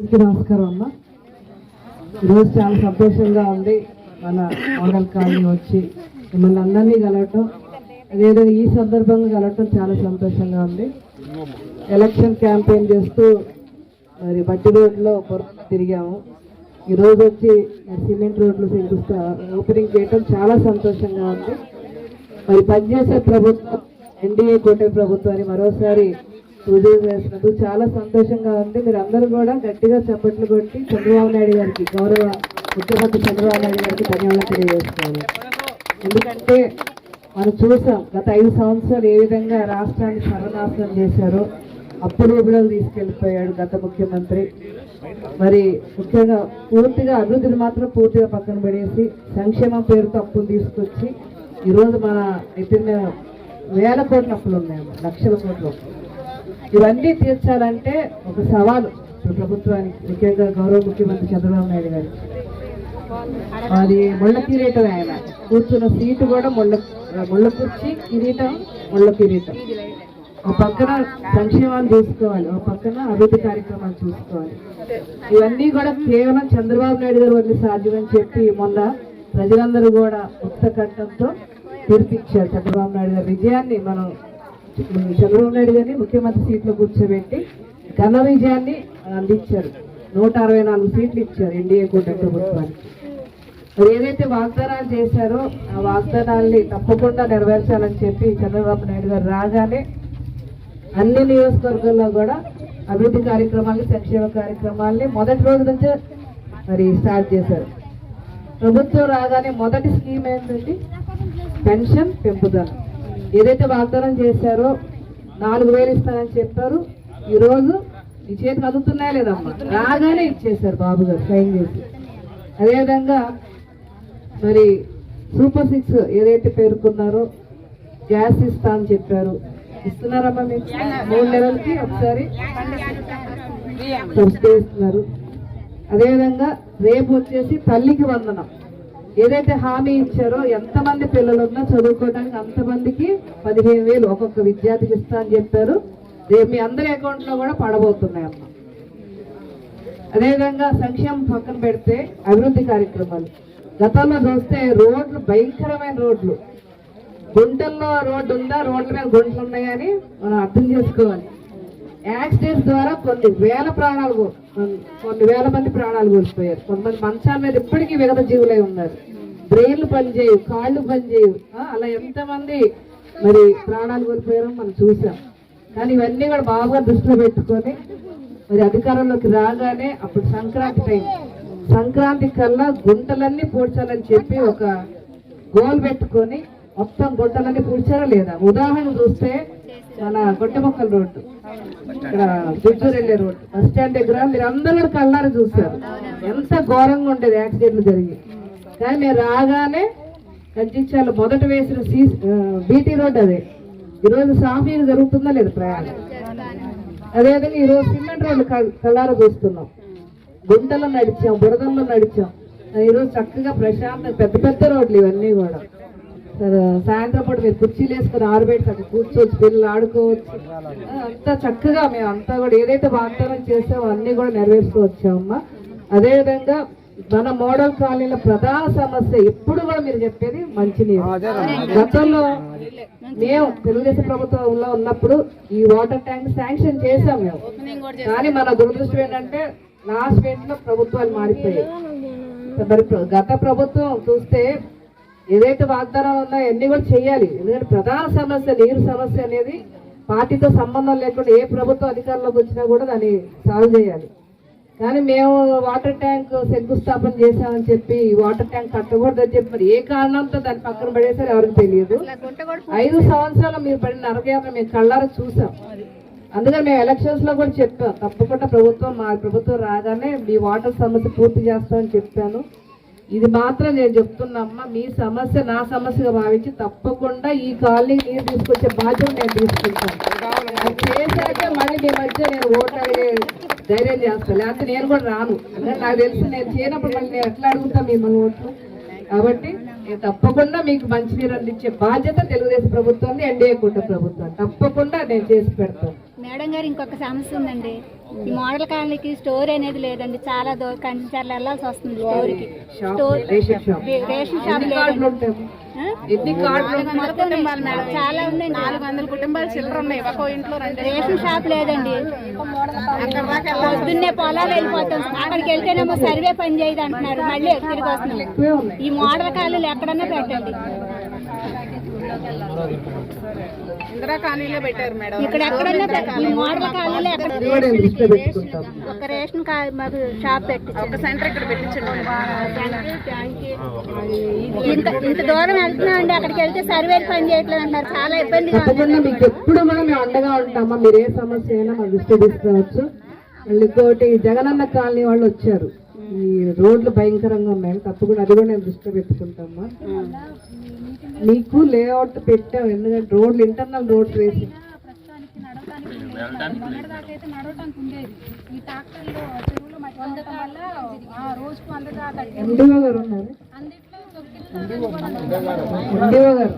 నమస్కారం అమ్మ. ఈరోజు చాలా సంతోషంగా ఉంది. మన మోడల్ కాలనీ వచ్చి మిమ్మల్ని అందరినీ కలవటం అదేదో ఈ సందర్భంగా కలవటం చాలా సంతోషంగా ఉంది. ఎలక్షన్ క్యాంపెయిన్ చేస్తూ మరి బట్టి రోడ్లో పొరపాటు తిరిగాము. ఈరోజు వచ్చి సిమెంట్ రోడ్లు చూపిస్తా ఓపెనింగ్ చేయటం చాలా సంతోషంగా ఉంది. మరి పనిచేసే ప్రభుత్వం ఎన్డీఏ కోటే ప్రభుత్వాన్ని మరోసారి రుజువు చేసినందుకు చాలా సంతోషంగా ఉంది. మీరు అందరూ కూడా గట్టిగా చప్పట్లు కొట్టి చంద్రబాబు నాయుడు గారికి గౌరవ ముఖ్యమంత్రి చంద్రబాబు నాయుడు గారికి ధన్యవాదాలు తెలియజేసుకోవాలి. ఎందుకంటే మనం చూసాం గత ఐదు సంవత్సరాలు ఏ విధంగా రాష్ట్రాన్ని సర్వనాశనం చేశారో అప్పుడు విడుదల తీసుకెళ్ళిపోయాడు గత ముఖ్యమంత్రి. మరి ముఖ్యంగా పూర్తిగా అభివృద్ధిని మాత్రం పూర్తిగా పక్కన పడేసి సంక్షేమం పేరుతో అప్పులు తీసుకొచ్చి ఈరోజు మన ఎత్తిన వేల కోట్ల అప్పులు ఉన్నాయి లక్షల కోట్ల అప్పులు. ఇవన్నీ తీర్చాలంటే ఒక సవాలు ప్రభుత్వానికి ముఖ్యంగా గౌరవ ముఖ్యమంత్రి చంద్రబాబు నాయుడు గారు. అది ముళ్ళ కిరీటం ఆయన. కూర్చున్న సీటు కూడా ముళ్ళ ముళ్ళ కుర్చీ కిరీటం ముళ్ళ కిరీటం. ఒక పక్కన సంక్షేమాలు చూసుకోవాలి ఒక పక్కన అభివృద్ధి కార్యక్రమాలు చూసుకోవాలి. ఇవన్నీ కూడా కేవలం చంద్రబాబు నాయుడు గారు వల్ల సాధ్యమని చెప్పి మొన్న ప్రజలందరూ కూడా ఉత్త కంఠంతో తీర్పిచ్చారు చంద్రబాబు నాయుడు గారి. విజయాన్ని మనం చంద్రబాబు నాయుడు గారిని ముఖ్యమంత్రి సీట్లో కూర్చోబెట్టి ఘన విజయాన్ని అందించారు. నూట అరవై నాలుగు సీట్లు ఇచ్చారు ఎన్డీఏ కూటమి ప్రభుత్వానికి. మరి ఏదైతే వాగ్దానాలు చేశారో ఆ వాగ్దానాల్ని తప్పకుండా నెరవేర్చాలని చెప్పి చంద్రబాబు నాయుడు గారు రాగానే అన్ని నియోజకవర్గాల్లో కూడా అభివృద్ధి కార్యక్రమాల్ని సంక్షేమ కార్యక్రమాల్ని మొదటి రోజు నుంచే మరి స్టార్ట్ చేశారు. ప్రభుత్వం రాగానే మొదటి స్కీమ్ ఏంటంటే పెన్షన్ పెంపుదల. ఏదైతే వాగ్దానం చేశారో నాలుగు వేలు ఇస్తానని చెప్పారు. ఈరోజు ఈ చేతికి అందుతున్నాయా లేదమ్మా రాగానే ఇచ్చేశారు బాబు గారు సైన్ చేసి. అదేవిధంగా మరి సూపర్ సిక్స్ ఏదైతే పేర్కొన్నారో గ్యాస్ ఇస్తా అని చెప్పారు. ఇస్తున్నారమ్మా మీకు మూడు నెలలకి ఒకసారి సబ్సిడీ ఇస్తున్నారు అదేవిధంగా రేపు వచ్చేసి తల్లికి వందనం. ఏదైతే హామీ ఇచ్చారో ఎంతమంది పిల్లలు ఉన్నా చదువుకోవడానికి అంతమందికి పదిహేను వేలు ఒక్కొక్క విద్యార్థికి ఇస్తా అని చెప్పారు. రేపు మీ అందరి అకౌంట్లో కూడా పడబోతున్నాయి అమ్మ అదేవిధంగా సంక్షేమం పక్కన పెడితే అభివృద్ధి కార్యక్రమాలు. గతంలో చూస్తే రోడ్లు భయంకరమైన రోడ్లు. గుంటల్లో రోడ్డు ఉందా? రోడ్ల మీద గుంటలు ఉన్నాయని మనం అర్థం చేసుకోవాలి. యాక్సిడెంట్స్ ద్వారా కొన్ని వేల ప్రాణాలు కొన్ని వేల మంది ప్రాణాలు కోల్పోయారు. కొంతమంది మంచాల మీద ఇప్పటికీ విగత జీవులై ఉన్నారు. బ్రెయిన్లు పనిచేయవు కాళ్ళు పనిచేయవు. అలా ఎంతమంది మరి ప్రాణాలు కోల్పోయారో మనం చూసాం. కానీ ఇవన్నీ కూడా బాగా దృష్టిలో పెట్టుకొని మరి అధికారంలోకి రాగానే అప్పుడు సంక్రాంతి టైం. సంక్రాంతి కల్లా గుంటలన్నీ పూడ్చాలని చెప్పి ఒక గోల్ పెట్టుకొని మొత్తం గుంటలన్నీ పూడ్చారా లేదా? ఉదాహరణ చూస్తే మన గొట్టెమొక్కల రోడ్డు. ఇక్కడ గుంటూరు వెళ్ళే రోడ్డు. బస్ స్టాండ్ దగ్గర మీరు అందరూ కళ్ళారు చూస్తారు. ఎంత ఘోరంగా ఉండేది యాక్సిడెంట్లు జరిగి. కానీ మీరు రాగానే కంచిచ్చాలు మొదట వేసిన సీ బీటీ రోడ్ అదే. ఈరోజు సాఫీగా జరుగుతుందా లేదు ప్రయాణం? అదేవిధంగా ఈరోజు సిమెంట్ రోడ్లు క- చూస్తున్నాం. గుంటలో నడిచాం బురదల్లో నడిచాం. ఈరోజు చక్కగా ప్రశాంతంగా పెద్ద పెద్ద రోడ్లు ఇవన్నీ కూడా. సాయంత్రం పూట మీరు కుర్చీలు వేసుకొని ఆరుబెట్టి అక్కడ కూర్చోవచ్చు పిల్లలు ఆడుకోవచ్చు. అంతా చక్కగా మేము అంతా కూడా ఏదైతే వాగ్దానం చేసామో అన్ని కూడా నెరవేరుస్తూ వచ్చామమ్మా. అదేవిధంగా మన మోడల్ కాలనీల ప్రధాన సమస్య ఎప్పుడు కూడా మీరు చెప్పేది మంచినీరు. గతంలో మేము తెలుగుదేశం ప్రభుత్వంలో ఉన్నప్పుడు ఈ వాటర్ ట్యాంక్ శాంక్షన్ చేసాం మేము. కానీ మన దురదృష్టం ఏంటంటే లాస్ట్లో ప్రభుత్వాలు మారిపోయాయి. మరి గత ప్రభుత్వం చూస్తే ఏదైతే వాగ్దానాలు ఉన్నాయో? అన్ని కూడా చేయాలి ఎందుకంటే ప్రధాన సమస్య నీరు సమస్య అనేది పార్టీతో సంబంధం లేకుండా ఏ ప్రభుత్వం అధికారంలోకి వచ్చినా కూడా దాన్ని సాల్వ్ చేయాలి. కానీ మేము వాటర్ ట్యాంక్ శంకుస్థాపన చేశామని చెప్పి ఈ వాటర్ ట్యాంక్ కట్టకూడదని చెప్పి మరి ఏ కారణంతో దాన్ని పక్కన పడేసారో ఎవరికి తెలియదు. ఐదు సంవత్సరాలు మీరు పడిన నరకయాత్ర మేము కళ్ళారా చూసాం. అందుకని మేము ఎలక్షన్స్లో కూడా చెప్పాం. తప్పకుండా ప్రభుత్వం మా ప్రభుత్వం రాగానే మీ వాటర్ సమస్య పూర్తి చేస్తామని చెప్పాను. ఇది మాత్రం నేను చెప్తున్నమ్మా మీ సమస్య నా సమస్యగా భావించి తప్పకుండా ఈ కాలనీ నీరు తీసుకొచ్చే బాధ్యత నేను తీసుకుంటాను. అది చేశాక మళ్ళీ మీ మధ్య నేను ఓటే ధైర్యం చేస్తాను లేకపోతే నేను కూడా రాను. ఎందుకంటే నాకు తెలిసి నేను చేయనప్పుడు మళ్ళీ నేను ఎట్లా అడుగుతా మిమ్మల్ని ఓట్లు? కాబట్టి నేను తప్పకుండా మీకు మంచినీరు అందించే బాధ్యత తెలుగుదేశం ప్రభుత్వం ఎన్డీఏ కూటమి ప్రభుత్వం తప్పకుండా నేను చేసి పెడతాను. మేడం గారు ఇంకొక సమస్య ఉందండి. ఈ మోడల్ కాలనీకి స్టోర్ అనేది లేదండి. చాలా దూరం కంచెలు వెళ్ళాల్సి వస్తుంది స్టోర్కి. షాప్ స్టోర్ రేషన్ షాప్ లేదండి. చాలా ఉన్నాయి నాలుగు వందల కుటుంబాలు చిల్లర ఉన్నాయి. ఒక్కో ఇంట్లో రెండు రేషన్ షాప్ లేదండి. పొద్దున్నే పొలాలు వెళ్ళిపోతాం. అక్కడికి వెళ్తేనేమో సర్వే పని చేయదు అంటున్నారు. మళ్ళీ తిరిగి వస్తున్నాం? ఈ మోడల్ కాలనీలు ఎక్కడన్నా పెట్టండి. ఇందిరా కాలనీలో పెట్టారు మేడం. ఇక్కడ ఒక రేషన్ మాకు షాప్ పెట్టి ఒక సెంటర్ ఇక్కడ పెట్టించండి. ఇంత ఇంత దూరం వెళ్తున్నాం అండి. అక్కడికి వెళ్తే సర్వే పని చేయట్లేదు అంటున్నారు. చాలా ఇబ్బందిగా ఉంది. మీకు ఎప్పుడు మేము అండగా ఉంటామా? మీరు ఏ సమస్య అయినా మా దృష్టి తీసుకోవచ్చు మళ్ళీ ఇంకోటి జగనన్న కాలనీ వాళ్ళు వచ్చారు. ఈ రోడ్లు భయంకరంగా ఉన్నాయి. తప్పకుండా అది కూడా నేను దృష్టిలో పెట్టుకుంటామా మీకు లేఅవుట్ పెట్టాం ఎందుకంటే రోడ్లు ఇంటర్నల్ రోడ్ వేసి. ఎండిఓ గారు ఉన్నారు. ఎండిఓ గారు.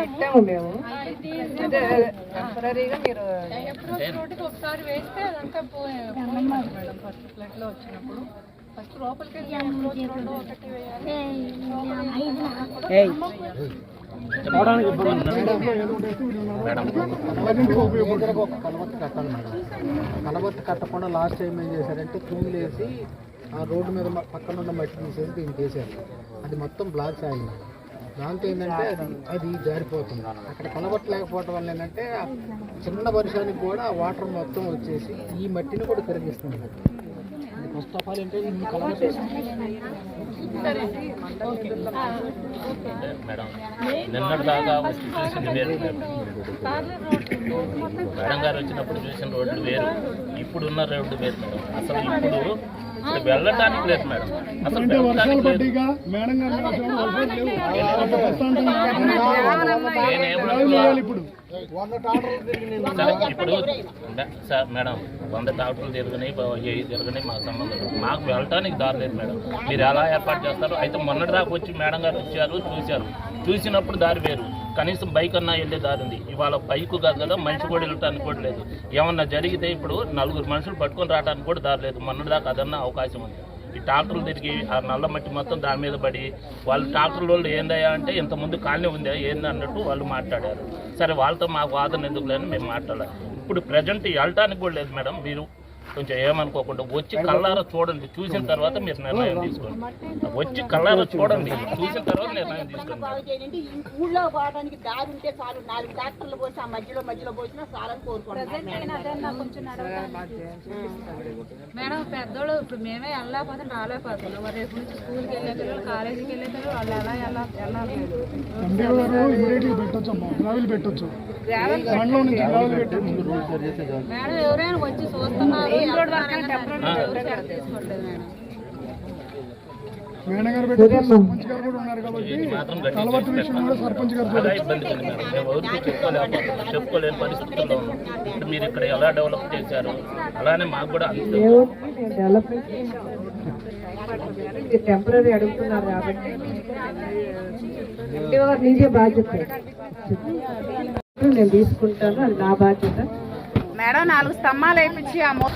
పెట్టాము. మేము. టెంపరీగా మీరు ఒకసారి వేస్తే అదంతా పోయింది మేడం ఫస్ట్ వచ్చినప్పుడు. ఫస్ట్ లోపలికి వెళ్ళి ఒకటి వేయాలి. కట్టాలి మేడం కలవత్తు కట్టకుండా లాస్ట్ టైం ఏం చేశారంటే తూములు వేసి ఆ రోడ్డు మీద పక్కన ఉన్న మట్టి తీసేసి దీనికి వేసారు అది మొత్తం బ్లాక్ అయింది మేడం దాంతో ఏంటంటే అది అది జారిపోతుంది. అక్కడ కనబట్టలేకపోవటం వల్ల ఏంటంటే చిన్న వర్షానికి కూడా వాటర్ మొత్తం వచ్చేసి ఈ మట్టిని కూడా కరిగిస్తుంది. ఫస్ట్ ఆఫ్ ఆల్ అంటే ఈ మేడం చూసింది వేరు మేడం గారు వచ్చినప్పుడు చూసిన రోడ్లు వేరు. ఇప్పుడున్న రోడ్డు వేరు. మేడం అసలు ఇప్పుడు లేదు మేడం. అసలు ఇప్పుడు మే- సార్ మేడం వంద డాక్టర్లు తిరగని ఏ తిరగని మాకు సంబంధం మాకు వెళ్ళటానికి దారి లేదు మేడం. మీరు ఎలా ఏర్పాటు చేస్తారు అయితే మొన్నటి దాకా వచ్చి మేడం గారు వచ్చారు చూశారు. చూసినప్పుడు దారి వేరు. కనీసం బైక్ అన్నా వెళ్ళే దారి ఉంది. ఇవాళ బైక్ కాదు కదా మనిషి కూడా వెళ్ళటానికి కూడా లేదు. ఏమన్నా జరిగితే ఇప్పుడు నలుగురు మనుషులు పట్టుకొని రావడానికి కూడా దారి లేదు. మొన్నటి దాకా అదన్నా అవకాశం ఉంది. ఈ ట్రాక్టర్లు తిరిగి ఆ నల్ల మట్టి మొత్తం దాని మీద పడి వాళ్ళు ట్రాక్టర్ వాళ్ళు ఏందయ్యా అంటే ఇంతకుముందు కాలనీ ఉందా ఏంది అన్నట్టు వాళ్ళు మాట్లాడారు. సరే వాళ్ళతో మాకు వాదన ఎందుకు లేని మేము మాట్లాడాలి. ఇప్పుడు ప్రజెంట్ వెళ్ళటానికి కూడా లేదు మేడం. మీరు కొంచెం ఏమనుకోకుండా వచ్చి కళ్ళారా చూడండి. చూసిన తర్వాత మీరు నిర్ణయం తీసుకోండి. వచ్చి కళ్ళారా చూడండి. చూసిన తర్వాత నిర్ణయం తీసుకోండి. బాగు చేయండి. ఈ ఊళ్ళో పోవడానికి దారి ఉంటే చాలు. నాలుగు ట్రాక్టర్లు పోసి ఆ మధ్యలో మధ్యలో పోసినా చాలని కోరుకుంటున్నాను. మేడం పెద్దోళ్ళు ఇప్పుడు మేమే వెళ్ళలేకపోతే రాలేకపోతున్నాం రేపు నుంచి స్కూల్కి వెళ్ళే పిల్లలు కాలేజీకి వెళ్ళే పిల్లలు వాళ్ళు ఎలా ఎలా వెళ్ళాలి? మేడం ఎవరైనా వచ్చి చూస్తున్నారు? మేడం ఇది మాత్రం గట్టిగా అలా ఇబ్బంది ఉంది మేడం. మేము ఎవరికి చెప్పుకోలేకపోతున్నాం చెప్పుకోలేని పరిస్థితుల్లో మీరు ఇక్కడ ఎలా డెవలప్ చేశారు? అలానే మాకు కూడా టెంపరీ అడుగుతున్నారు కాబట్టి గారు నీదే బాధ్యత. నేను తీసుకుంటాను అది నా బాధ్యత. మేడం నాలుగు స్తంభాలు వేయించి ఆ మో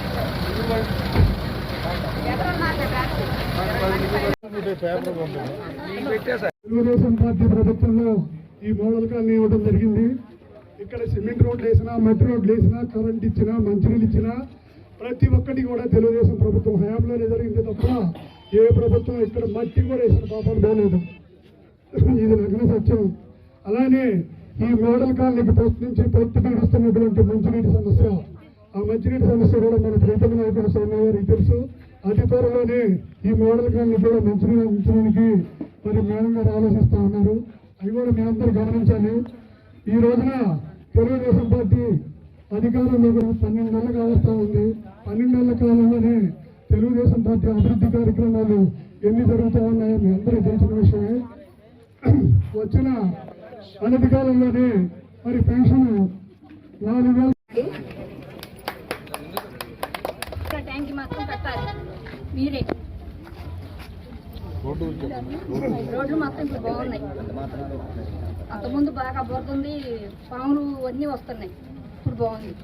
తెలుగుదేశం పార్టీ ప్రభుత్వంలో ఈ మోడల్ కాలనీ ఇవ్వడం జరిగింది. ఇక్కడ సిమెంట్ రోడ్లు వేసినా మట్టి రోడ్లు వేసినా కరెంట్ ఇచ్చినా మంచినీళ్ళు ఇచ్చినా ప్రతి ఒక్కటి కూడా తెలుగుదేశం ప్రభుత్వం హయాంలోనే జరిగింది తప్ప ఏ ప్రభుత్వం ఇక్కడ మట్టి కూడా వేసిన పాపం లేదు ఇది నగ్న సత్యం. అలానే ఈ మోడల్ కాలనీకి ఫస్ట్ నుంచి పొత్తు పీడిస్తున్నటువంటి మంచినీటి సమస్య ఆ మంచినీటి సమస్య కూడా మన ప్రీతమ నాయకుడు స్వామి గారికి తెలుసు. అతి త్వరలోనే ఈ మోడల్ కాలనీ కూడా మంచినీరు అందించడానికి మరి మేడం గారు ఆలోచిస్తూ ఉన్నారు. అవి కూడా మీ అందరూ గమనించాలి. ఈ రోజున తెలుగుదేశం పార్టీ అధికారంలో కూడా పన్నెండు నెలలు కావస్తా ఉంది. పన్నెండు నెలల కాలంలోనే తెలుగుదేశం పార్టీ అభివృద్ధి కార్యక్రమాలు ఎన్ని జరుగుతూ ఉన్నాయో మీ అందరూ తెలిసిన విషయమే. వచ్చిన అనతి కాలంలోనే మరి పెన్షన్ నాలుగు వేల మీరే. రోడ్లు మొత్తం ఇప్పుడు బాగున్నాయి. అంతకుముందు బాగా బురద పాములు అన్నీ వస్తున్నాయి. ఇప్పుడు బాగుంది.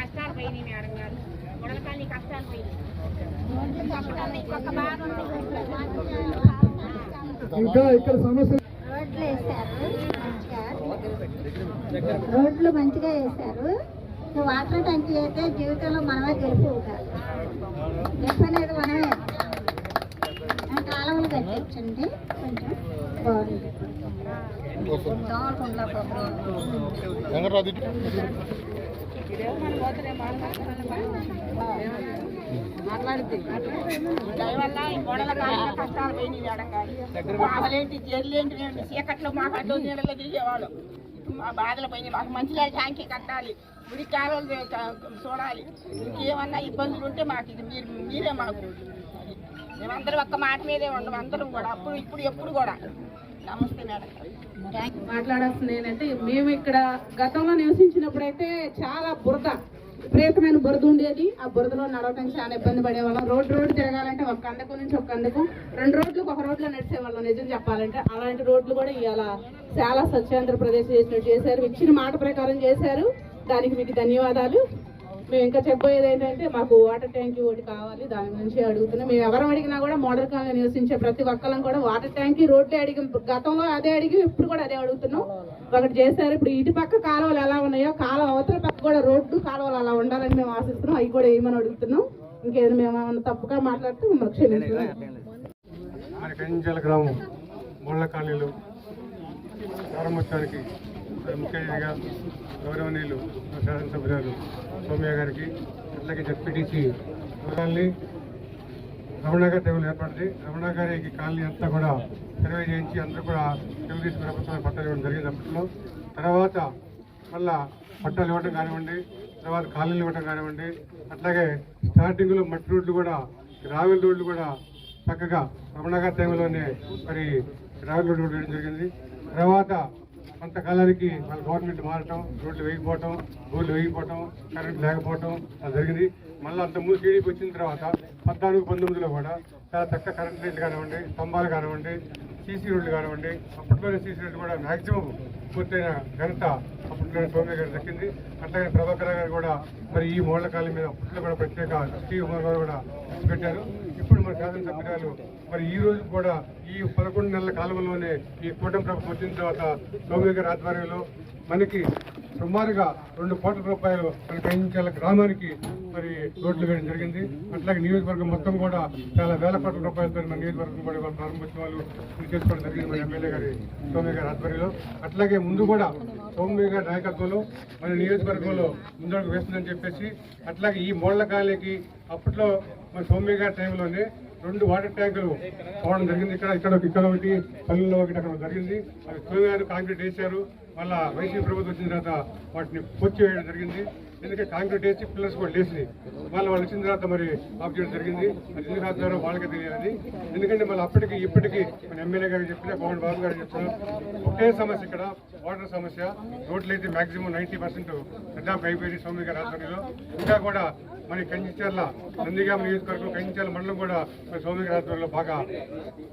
కష్టాలు పోయినాయి మేడం గారు. గుడలకాలి కష్టాలు పోయినాయి. ఇంకా ఇక్కడ సమస్య రోడ్లు వేశారు. రోడ్లు మంచిగా వేశారు. వాటర్ ట్యాంక్ అయితే జీవితంలో మనమే గెలుపు గెలుపు అనేది మనమే. కాలువలు కట్టించండి. కొంచెం బాగుంది దానివల్ల గోడల కష్టాలు బాధలేంటి జల్లేంటి మేము చీకట్లో మాకు అడ్డు నీళ్ళలో తిరిగేవాళ్ళం. మా బాధలు పోయినాయి. మాకు మంచిగా ట్యాంకీ కట్టాలి. గుడి కాలువలు చూడాలి. ఇంకేమన్నా ఇబ్బందులు ఉంటే మాకు ఇది మీరు మీరే మాకు మేమందరం ఒక్క మాట మీదే ఉండం. అందరం కూడా. అప్పుడు ఇప్పుడు ఎప్పుడు కూడా. నమస్తే మేడం. మాట్లాడాల్సింది ఏంటంటే మేము ఇక్కడ గతంలో నివసించినప్పుడైతే చాలా బురద. విపరీతమైన బురద ఉండేది. ఆ బురదలో నడవటం చాలా ఇబ్బంది పడేవాళ్ళం. రోడ్డు రోడ్డు తిరగాలంటే ఒక కందకు నుంచి ఒక కందకు రెండు రోడ్లకు ఒక రోడ్లో నడిచేవాళ్ళం నిజం చెప్పాలంటే. అలాంటి రోడ్లు కూడా ఇవాళ చాలా స్వచ్ఛాంధ్రప్రదేశ్ చేసినట్టు చేశారు. ఇచ్చిన మాట ప్రకారం చేశారు. దానికి మీకు ధన్యవాదాలు. మేము ఇంకా చెప్పబోయేది ఏంటంటే మాకు వాటర్ ట్యాంక్ ఒకటి కావాలి దాని గురించి అడుగుతున్నాం. మేము ఎవరు అడిగినా కూడా మోడల్ కాలనీ నివసించే ప్రతి ఒక్కరం కూడా వాటర్ ట్యాంక్ రోడ్లే అడిగి. గతంలో అదే అడిగి ఇప్పుడు కూడా అదే అడుగుతున్నాం. ఒకటి చేశారు. ఇప్పుడు ఇటు పక్క కాలువలు ఎలా ఉన్నాయో కాలువ అవతల పక్క కూడా రోడ్డు కాలువలు అలా ఉండాలని మేము ఆశిస్తున్నాం. అవి కూడా ఏమని అడుగుతున్నాం. ఇంకేదో మేము ఏమైనా తప్పుగా మాట్లాడితే మమ్మల్ని గ్రామం ముళ్ళ కాలనీలు ప్రారంభించడానికి ముఖ్య అతిథిగా గౌరవనీయులు మా శాసనసభ్యురాలు సౌమ్య గారికి అట్లాగే జడ్పీటీసీ కాలనీ రమణాగారి టేబుల్ ఏర్పడింది రమణాగారికి కాలనీ అంతా కూడా సర్వే చేయించి అందరూ కూడా తెలుగుదేశం ప్రభుత్వం పట్టాలు ఇవ్వడం జరిగింది అప్పట్లో. తర్వాత మళ్ళా పట్టాలు ఇవ్వడం కానివ్వండి తర్వాత కాలనీలు ఇవ్వడం కానివ్వండి అట్లాగే స్టార్టింగ్లో మట్టి రోడ్లు కూడా రావెల్ రోడ్లు కూడా చక్కగా రమణాగారి టైంలోనే మరి రావెల్ రోడ్డు వేయడం జరిగింది. తర్వాత కొంతకాలానికి మన గవర్నమెంట్ మారటం రోడ్లు వేయకపోవటం రోడ్లు వేయకపోవటం కరెంట్ లేకపోవటం అది జరిగింది. మళ్ళీ అంత టీడీపీ వచ్చిన తర్వాత పద్నాలుగు పంతొమ్మిదిలో కూడా చాలా తక్కువ కరెంట్ రేట్లు కానివ్వండి స్తంభాలు కానివ్వండి సీసీ రోడ్లు కానివ్వండి అప్పట్లోనే సీసీ రోడ్లు కూడా మ్యాక్సిమం పూర్తయిన ఘనత అప్పట్లోనే సౌమ్య గారు దక్కింది. అట్లాగే ప్రభాకర్ గారు కూడా మరి ఈ మోడల కాలం మీద అప్పట్లో కూడా ప్రత్యేక టీవీ గారు కూడా పెట్టారు ఇప్పుడు మన శాసనసభ్యురాలు మరి ఈ రోజు కూడా ఈ పదకొండు నెలల కాలంలోనే ఈ కూటమి ప్రభుత్వం వచ్చిన తర్వాత సౌమ్య గారి ఆధ్వర్యంలో మనకి సుమారుగా రెండు కోట్ల రూపాయలు మన కయించాల గ్రామానికి మరి రోడ్లు వేయడం జరిగింది. అట్లాగే నియోజకవర్గం మొత్తం కూడా చాలా వేల కోట్ల రూపాయలతో మన నియోజకవర్గం కూడా ఇవాళ ప్రారంభోత్సవాలు వాళ్ళు చేసుకోవడం జరిగింది మన ఎమ్మెల్యే గారి సౌమ్య గారి ఆధ్వర్యంలో. అట్లాగే ముందు కూడా సౌమ్య గారి నాయకత్వంలో మన నియోజకవర్గంలో ముందడుగు వేస్తుందని చెప్పేసి అట్లాగే ఈ మోళ్ళ కాలేకి అప్పట్లో మన సోమ్య గారి టైంలోనే రెండు వాటర్ ట్యాంకులు పోవడం జరిగింది. ఇక్కడ ఇక్కడ ఇక్కడ ఒకటి పల్లెల్లో ఒకటి అక్కడ జరిగింది. అవి సౌమ్య గారు కాంక్రీట్ వేశారు. మళ్ళా వైసీపీ ప్రభుత్వం వచ్చిన తర్వాత వాటిని పొచ్చి వేయడం జరిగింది. ఎందుకంటే కాంక్రీట్ వేసి పిల్లర్స్ కూడా లేసినాయి మళ్ళీ వాళ్ళు వచ్చిన తర్వాత మరి ఆఫ్ చేయడం జరిగింది. అది ఎందుకు ఆపుతారో వాళ్ళకే తెలియాలి ఎందుకంటే మళ్ళీ అప్పటికి ఇప్పటికీ మన ఎమ్మెల్యే గారు చెప్పిన పవన్ బాబు గారు చెప్తున్నారు ఒకే సమస్య ఇక్కడ వాటర్ సమస్య. రోడ్లు అయితే మాక్సిమం నైంటీ పర్సెంట్ పెద్ద అయిపోయింది సౌమ్య గారి ఆధ్వర్యంలో. ఇంకా కూడా మరి కంచిచర్ల నందిగామ నియోజకవర్గం కంచిచర్ల మండలం కూడా మరి సౌమ్య గారి ఆధ్వర్యంలో బాగా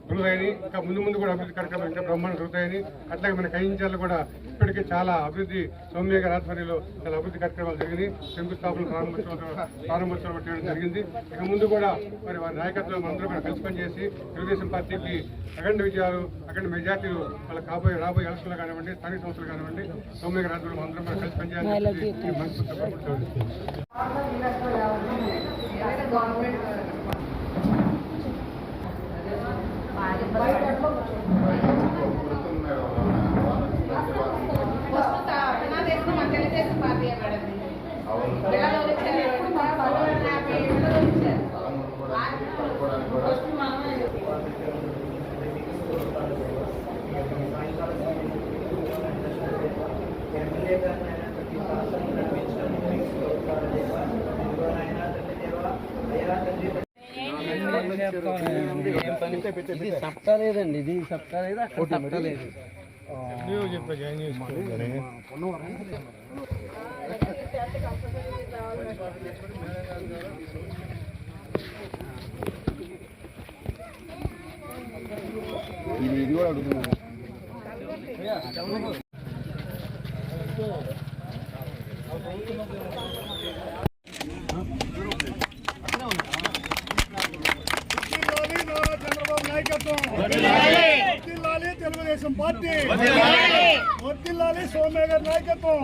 దొరుకుతాయని ఇంకా ముందు ముందు కూడా అభివృద్ధి కార్యక్రమాలు ఇంకా బ్రహ్మాండం జరుగుతాయని. అట్లాగే మన కంచిచర్ల కూడా ఇప్పటికే చాలా అభివృద్ధి సౌమ్య గారి ఆధ్వర్యంలో చాలా అభివృద్ధి కార్యక్రమాలు వారిని శంకుస్థాపన ప్రారంభోత్సవం ప్రారంభోత్సవం చేయడం జరిగింది. ఇక ముందు కూడా మరి వారి నాయకత్వం అందరూ కూడా కలిసి పనిచేసి తెలుగుదేశం పార్టీకి అఖండ విజయాలు అఖండ మెజార్టీలు వాళ్ళ కాబోయే రాబోయే ఎలక్షన్లు కానివ్వండి స్థానిక సంస్థలు కానివ్వండి సౌమ్య రాజులు ఆధ్వర్యంలో అందరం కూడా కలిసి పనిచేయాలని చెప్పి ఇది సప్తా లేదండి ఇది సప్తా లేదు ఇది ఇది కూడా అడుగుతున్నాను. అవుతుంది నాయకత్వం వర్ధిల్లాలి తెలుగుదేశం పార్టీ వర్ధిల్లాలి సోమయ్య గారి నాయకత్వం